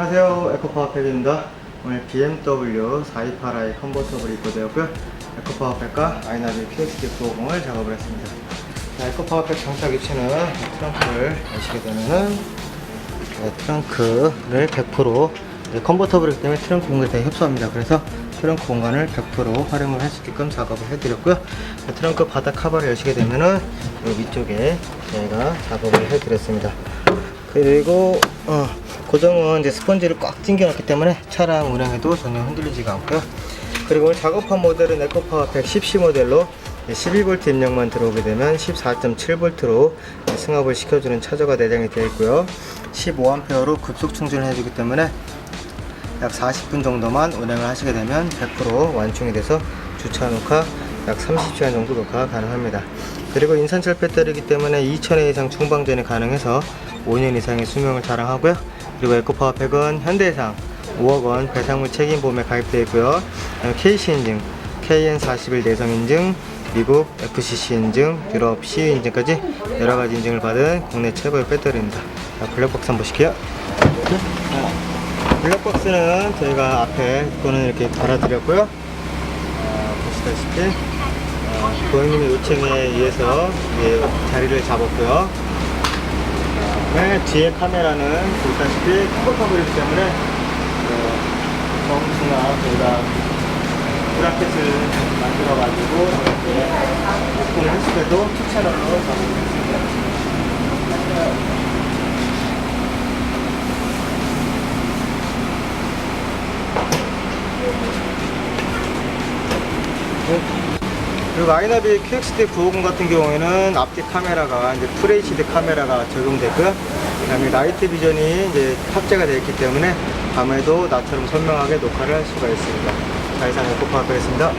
안녕하세요. 에코파워팩입니다. 오늘 BMW 428i 컨버터블이 입고되었고요. 에코파워팩과 아이나비 PXD 950을 작업을 했습니다. 자, 에코파워팩 장착 위치는 트렁크를 여시게 되면은 네, 트렁크를 100% 이제 컨버터블이기 때문에 트렁크 공간에 되게 협소합니다. 그래서 트렁크 공간을 100% 활용을 할 수 있게끔 작업을 해드렸고요. 네, 트렁크 바닥 카바를 여시게 되면은 이 위쪽에 저희가 작업을 해드렸습니다. 그리고 어, 고정은 이제 스펀지를 꽉 찡겨놨기 때문에 차량 운행에도 전혀 흔들리지가 않고요. 그리고 오늘 작업한 모델은 에코파워 110C 모델로 12V 입력만 들어오게 되면 14.7V로 승합을 시켜주는 차저가 내장이 되어 있고요. 15A로 급속 충전을 해주기 때문에 약 40분 정도만 운행을 하시게 되면 100% 완충이 돼서 주차 녹화 약 30시간 정도 녹화가 가능합니다. 그리고 인산철 배터리이기 때문에 2000회 이상 충방전이 가능해서 5년 이상의 수명을 자랑하고요. 그리고 에코파워팩은 현대해상 5억 원 배상물 책임 보험에 가입되어 있고요. KC 인증, KN41 내성 인증, 미국 FCC 인증, 유럽 CE 인증까지 여러 가지 인증을 받은 국내 최고의 배터리입니다. 자, 블랙박스 한번 보실게요. 블랙박스는 저희가 앞에 거는 이렇게 달아드렸고요. 아, 보시다시피 어, 고객님의 요청에 의해서 예, 자리를 잡았고요. 그다음에 뒤에 카메라는 보시다시피 커버커버이기 때문에 어, 정수나 저희가 브라켓을 만들어가지고 이렇게 오픈을 했을 때도 투 채널로 작업했습니다. 그리고 아이나비 QXD 950 같은 경우에는 앞뒤 카메라가 이제 FHD 카메라가 적용되고요. 그다음에 라이트 비전이 이제 탑재가 되어 있기 때문에 밤에도 나처럼 선명하게 녹화를 할 수가 있습니다. 자 이상 에코파크였습니다.